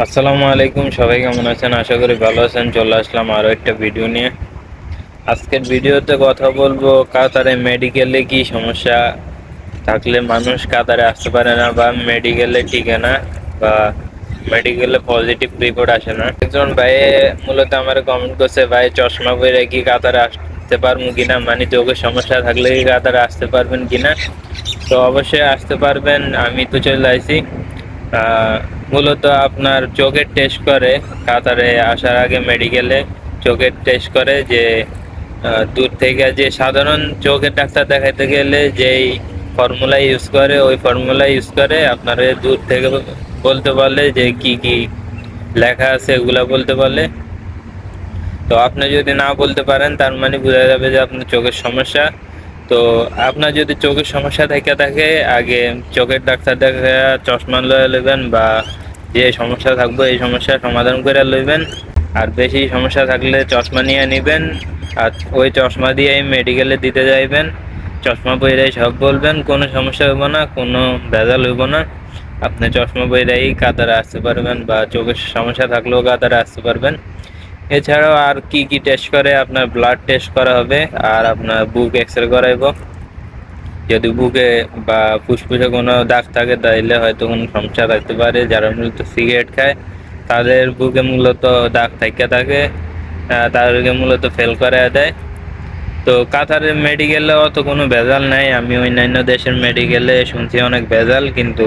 আসসালামু আলাইকুম, সবাই কেমন আছেন? আশা করি ভালো আছেন। চলে আসলাম আরও একটা ভিডিও নিয়ে। আজকের ভিডিওতে কথা বলব, কাতারে মেডিকেলে কি সমস্যা? থাকলে মানুষ কাতারে আসতে পারে না বা মেডিকেলে ঠিকানা বা মেডিকেলে পজিটিভ রিপোর্ট আসে না। একজন ভাই মূলত আমার কমেন্ট করছে, ভাই, চশমা পরে কি কাতারে আসতে পারব কিনা? মানে চোখের সমস্যা থাকলে কি কাতারে আসতে পারবেন কিনা? তো অবশ্যই আসতে পারবেন, আমি তো চলে আসি। মূলত আপনার চোখের টেস্ট করে। কাতারে আসার আগে মেডিকেলে চোখের টেস্ট করে যে দূর থেকে যে সাধারণ চোখের ডাক্তার দেখাতে গেলে যেই ফর্মুলা ইউজ করে, ওই ফর্মুলা ইউজ করে আপনার দূর থেকে বলতে বলে যে কি কি লেখা আছে এগুলা বলতে বলে তো আপনি যদি না বলতে পারেন, তার মানে বোঝা যাবে যে আপনার চোখের সমস্যা। তো আপনার যদি চোখের সমস্যা থেকে থাকে, আগে চোখের ডাক্তার দেখা চশমা লয়ে নেবেন বা যে সমস্যা থাকবে, এই সমস্যার সমাধান করে লইবেন। আর বেশি সমস্যা থাকলে চশমা নিয়ে নেবেন। আর ওই চশমা দিয়েই মেডিকেলে দিতে যাইবেন। চশমা পরে সব বলবেন, কোনো সমস্যা হইব না, কোনো ভেজাল হইব না। আপনি চশমা পরেই কাতারে আসতে পারবেন বা চোখের সমস্যা থাকলেও কাতারে আসতে পারবেন। এছাড়াও আর কি কি টেস্ট করে আপনার ব্লাড টেস্ট করা হবে, আর আপনার বুক এক্স রে করাইব। যদি বুকে বা ফুসফুসে কোনো দাগ থাকে, তাইলে হয়তো কোনো সমস্যা থাকতে পারে। যারা মূলত সিগারেট খায়, তাদের বুকে মূলত দাগ থাকে থাকে তাদেরকে মূলত ফেল করে দেয়। তো কাতারের মেডিকেলে অত কোনো ভেজাল নাই। আমি অন্যান্য দেশের মেডিকেলে শুনছি অনেক ভেজাল, কিন্তু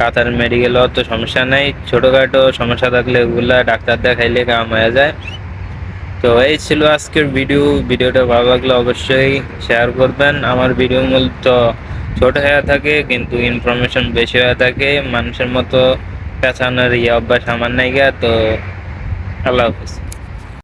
কাতারের মেডিকেলে অত সমস্যা নাই। ছোটোখাটো সমস্যা থাকলে ওগুলা ডাক্তার দেখাইলে কাম হয়ে যায়। তো এই ছিল আজকের ভিডিও। ভিডিওটা ভালো লাগলে অবশ্যই শেয়ার করবেন। আমার ভিডিও মূলত ছোট হয়ে থাকে, কিন্তু ইনফরমেশন বেশি হয়ে থাকে। মানুষের মতো পেছানোর ইয়ে অভ্যাস আমার নাই তো আল্লাহ হাফিজ।